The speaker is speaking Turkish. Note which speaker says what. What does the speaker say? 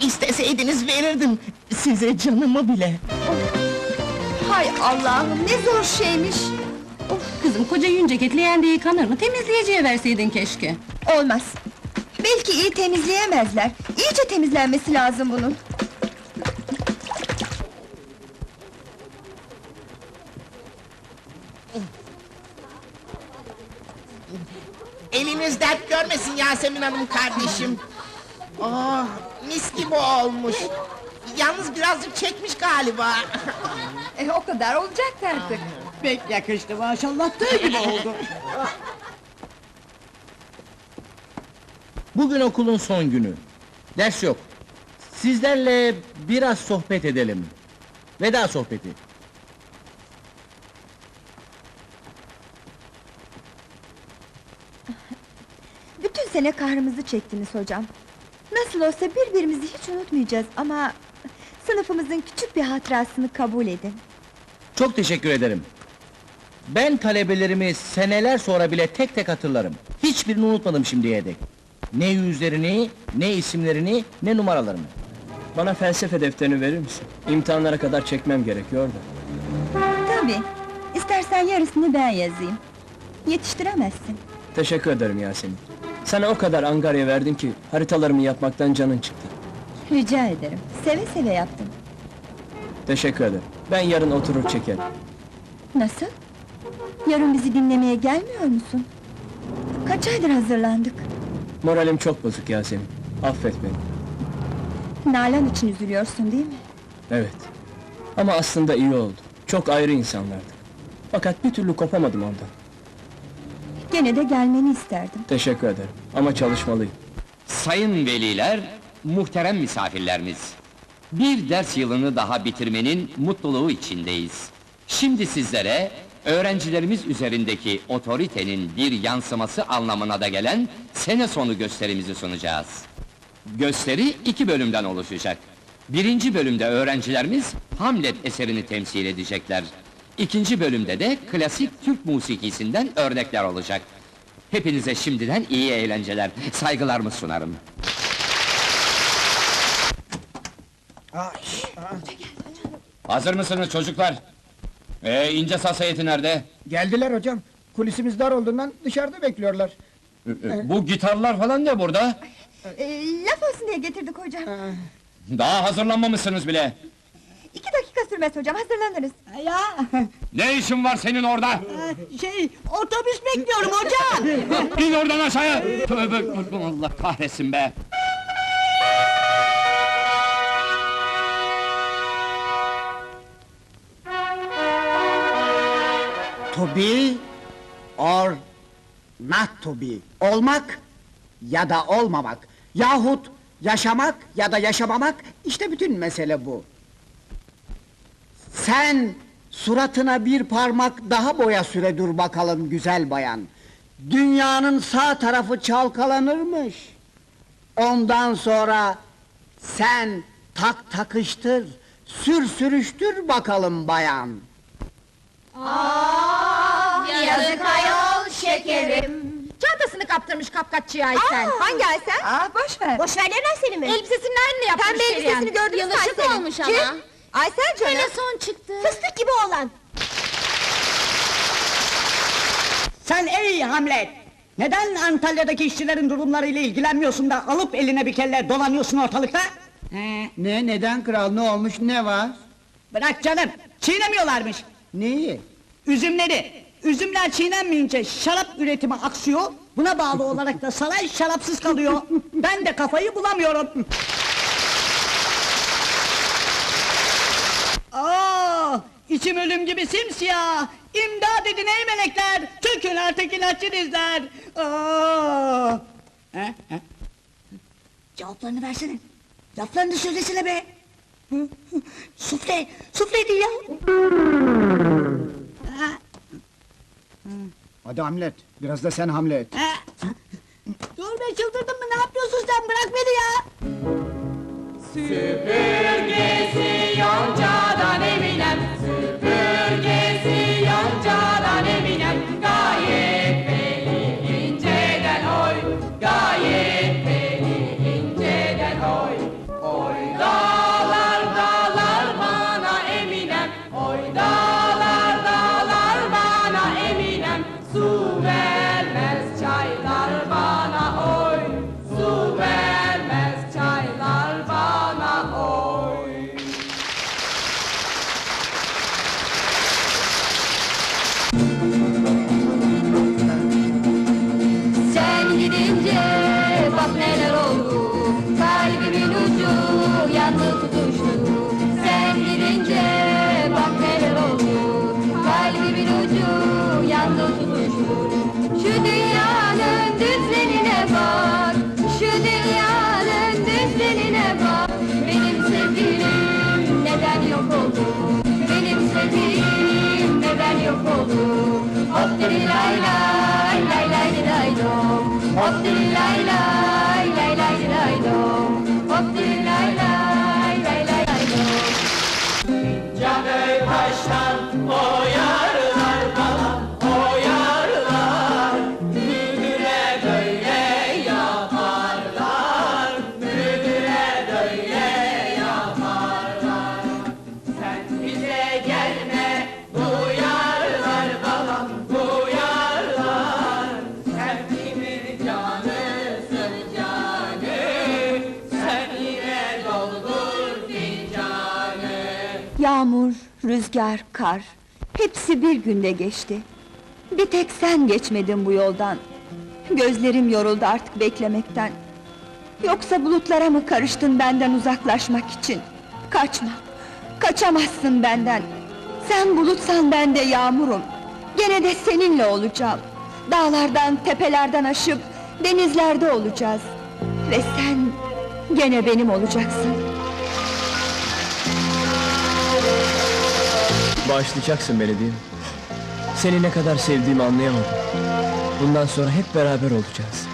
Speaker 1: İsteseydiniz verirdim size canımı bile.
Speaker 2: Hay Allah'ım ne zor şeymiş.
Speaker 3: Kızım koca yün ceketli yeğen de yıkanır mı? Temizleyiciye verseydin keşke.
Speaker 2: Olmaz. Belki iyi temizleyemezler. İyice temizlenmesi lazım bunun.
Speaker 1: Eliniz dert görmesin Yasemin Hanım kardeşim. Oh, mis gibi olmuş. Yalnız birazcık çekmiş galiba.
Speaker 2: E, o kadar olacak artık.
Speaker 4: Pek yakıştı maşallah tığ gibi oldu.
Speaker 5: Bugün okulun son günü. Ders yok. Sizlerle biraz sohbet edelim. Veda sohbeti.
Speaker 2: Bütün sene kahrımızı çektiniz hocam. Nasıl olsa birbirimizi hiç unutmayacağız ama... ...sınıfımızın küçük bir hatırasını kabul edin.
Speaker 5: Çok teşekkür ederim. Ben talebelerimi seneler sonra bile tek tek hatırlarım. Hiçbirini unutmadım şimdiye dek. Ne yüzlerini, ne isimlerini, ne numaralarını.
Speaker 6: Bana felsefe defterini verir misin? İmtihanlara kadar çekmem gerekiyor da.
Speaker 2: Tabii. İstersen yarısını ben yazayım. Yetiştiremezsin.
Speaker 6: Teşekkür ederim Yasemin. Sana o kadar angarya verdim ki haritalarımı yapmaktan canın çıktı.
Speaker 2: Rica ederim. Seve seve yaptım.
Speaker 6: Teşekkür ederim. Ben yarın oturur çekerim.
Speaker 2: Nasıl? Yarın bizi dinlemeye gelmiyor musun? Kaç aydır hazırlandık.
Speaker 6: Moralim çok bozuk Yasemin. Affet beni.
Speaker 2: Nalan için üzülüyorsun değil mi?
Speaker 6: Evet. Ama aslında iyi oldu. Çok ayrı insanlardık. Fakat bir türlü kopamadım ondan.
Speaker 2: Gene de gelmeni isterdim.
Speaker 6: Teşekkür ederim. Ama çalışmalıyım.
Speaker 7: Sayın veliler, muhterem misafirlerimiz. Bir ders yılını daha bitirmenin mutluluğu içindeyiz. Şimdi sizlere öğrencilerimiz üzerindeki otoritenin bir yansıması anlamına da gelen sene sonu gösterimizi sunacağız. Gösteri iki bölümden oluşacak. Birinci bölümde öğrencilerimiz Hamlet eserini temsil edecekler. İkinci bölümde de klasik Türk musikisinden örnekler olacak. Hepinize şimdiden iyi eğlenceler, saygılarımı sunarım. Hazır mısınız çocuklar? Ee, ince saz heyeti nerede?
Speaker 4: Geldiler hocam. Kulisimiz dar olduğundan dışarıda bekliyorlar.
Speaker 7: Ee, Bu gitarlar falan ne burada?
Speaker 2: Ee, laf olsun diye getirdik hocam.
Speaker 7: Daha hazırlanmamışsınız bile.
Speaker 2: İki dakika sürmez hocam, hazırlanırız.
Speaker 4: Ya
Speaker 7: Ne işin var senin orada?
Speaker 4: şey otobüs bekliyorum hocam.
Speaker 7: İn oradan aşağıya! Tövbe, Allah kahretsin be!
Speaker 4: To be or not to be. Olmak ya da olmamak. Yahut yaşamak ya da yaşamamak. işte bütün mesele bu. Sen suratına bir parmak daha boya süre dur bakalım güzel bayan. Dünyanın sağ tarafı çalkalanırmış. Ondan sonra sen tak takıştır, sür sürüştür bakalım bayan.
Speaker 2: Yazık ayol şekerim.
Speaker 3: Çantasını kaptırmış kapkaççıya Aysel.
Speaker 2: Hangi Aysel? Aa, boş ver.
Speaker 3: Boş ver seni mi? Elbisesinin aynını yapmış
Speaker 2: Pembe elbisesini gördünüz mü
Speaker 3: Yılışık
Speaker 2: Aysel'in?
Speaker 3: olmuş
Speaker 2: Kim?
Speaker 3: ama.
Speaker 2: Aysel canım.
Speaker 3: son çıktı.
Speaker 2: Fıstık gibi olan.
Speaker 4: Sen ey Hamlet! Neden Antalya'daki işçilerin durumlarıyla ilgilenmiyorsun da alıp eline bir kelle dolanıyorsun ortalıkta? He,
Speaker 8: Ne neden kral ne olmuş ne var?
Speaker 4: bırak canım, çiğnemiyorlarmış.
Speaker 8: Neyi?
Speaker 4: Üzümleri, üzümler çiğnenmeyince şarap üretimi aksıyor, buna bağlı olarak da saray şarapsız kalıyor. ben de kafayı bulamıyorum. Aa, içim ölüm gibi simsiyah. İmdad edin ey melekler. Çökün artık ilaççınızlar. Aa. He, he. Cevaplarını versene. Laflarını söylesene be. Sufle, sufle değil ya.
Speaker 8: Hadi Hamlet, biraz da sen Hamlet.
Speaker 9: Oldu Hop diri lay lay lay lay di lay lay
Speaker 2: Yağmur, rüzgar, kar... Hepsi bir günde geçti. Bir tek sen geçmedin bu yoldan. Gözlerim yoruldu artık beklemekten. Yoksa bulutlara mı karıştın benden uzaklaşmak için? Kaçma, kaçamazsın benden. Sen bulutsan ben de yağmurum. Gene de seninle olacağım. Dağlardan, tepelerden aşıp denizlerde olacağız. Ve sen gene benim olacaksın.
Speaker 6: Bağışlayacaksın beni değil mi? Seni ne kadar sevdiğimi anlayamadım. Bundan sonra hep beraber olacağız.